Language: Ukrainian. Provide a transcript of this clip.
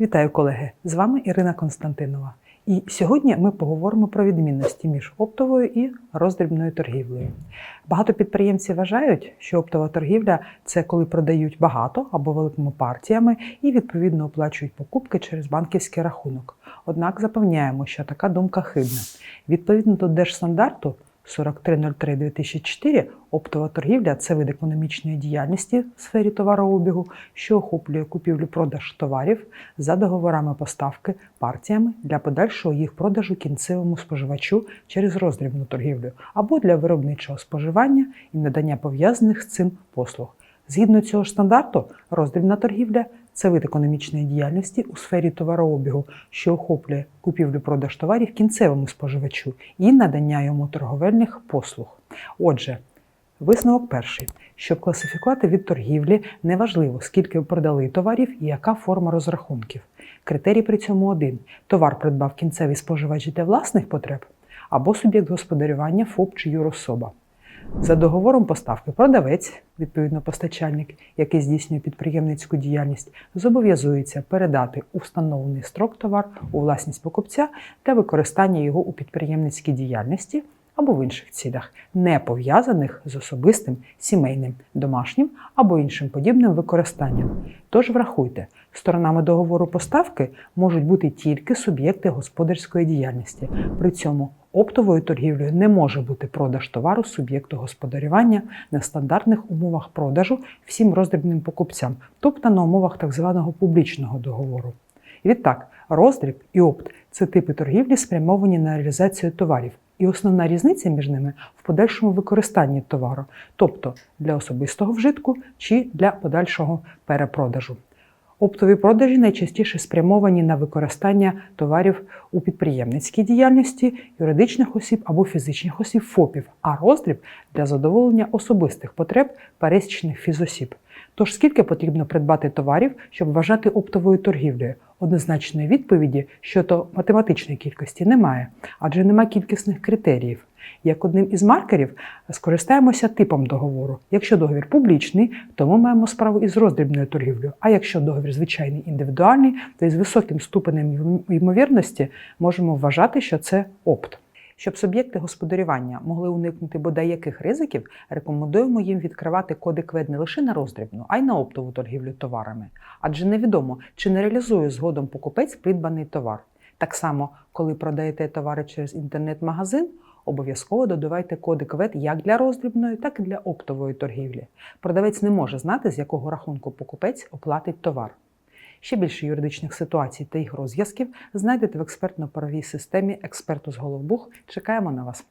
Вітаю, колеги! З вами Ірина Константинова. І сьогодні ми поговоримо про відмінності між оптовою і роздрібною торгівлею. Багато підприємців вважають, що оптова торгівля це коли продають багато або великими партіями і відповідно оплачують покупки через банківський рахунок. Однак запевняємо, що така думка хибна. Відповідно до держстандарту 4303-2004 оптова торгівля це вид економічної діяльності в сфері товарообігу, що охоплює купівлю-продаж товарів за договорами поставки партіями для подальшого їх продажу кінцевому споживачу через роздрібну торгівлю або для виробничого споживання і надання пов'язаних з цим послуг. Згідно цього стандарту, роздрібна торгівля це вид економічної діяльності у сфері товарообігу, що охоплює купівлю-продаж товарів кінцевому споживачу і надання йому торговельних послуг. Отже, висновок перший. Щоб класифікувати від торгівлі, неважливо, скільки продали товарів і яка форма розрахунків. Критерій при цьому один: товар придбав кінцевий споживач для власних потреб або суб'єкт господарювання ФОП чи юрособа. За договором поставки продавець, відповідно постачальник, який здійснює підприємницьку діяльність, зобов'язується передати у встановлений строк товар у власність покупця для використання його у підприємницькій діяльності або в інших цілях, не пов'язаних з особистим, сімейним, домашнім або іншим подібним використанням. Тож врахуйте, сторонами договору поставки можуть бути тільки суб'єкти господарської діяльності. При цьому Оптовою торгівлею не може бути продаж товару суб'єкту господарювання на стандартних умовах продажу всім роздрібним покупцям, тобто на умовах так званого публічного договору. Відтак, роздріб і опт це типи торгівлі, спрямовані на реалізацію товарів. І основна різниця між ними в подальшому використанні товару, тобто для особистого вжитку чи для подальшого перепродажу. Оптові продажі найчастіше спрямовані на використання товарів у підприємницькій діяльності юридичних осіб або фізичних осіб ФОПів, а роздріб для задоволення особистих потреб пересічних фізосіб. Тож скільки потрібно придбати товарів, щоб вважати оптовою торгівлею? Однозначної відповіді щодо математичної кількості немає, адже нема кількісних критеріїв. Як одним із маркерів скористаємося типом договору. Якщо договір публічний, то ми маємо справу із роздрібною торгівлею. А якщо договір звичайний індивідуальний, то із високим ступенем ймовірності можемо вважати, що це опт. Щоб суб'єкти господарювання могли уникнути бодай яких ризиків, рекомендуємо їм відкривати коди КВЕД не лише на роздрібну, а й на оптову торгівлю товарами. Адже невідомо, чи не реалізує згодом покупець придбаний товар. Так само, коли продаєте товари через інтернет-магазин, обов'язково додавайте коди КВЕД як для роздрібної, так і для оптової торгівлі. Продавець не може знати, з якого рахунку покупець оплатить товар. Ще більше юридичних ситуацій та їх розв'язків знайдете в експертно-правій системі експерту з Головбух. Чекаємо на вас.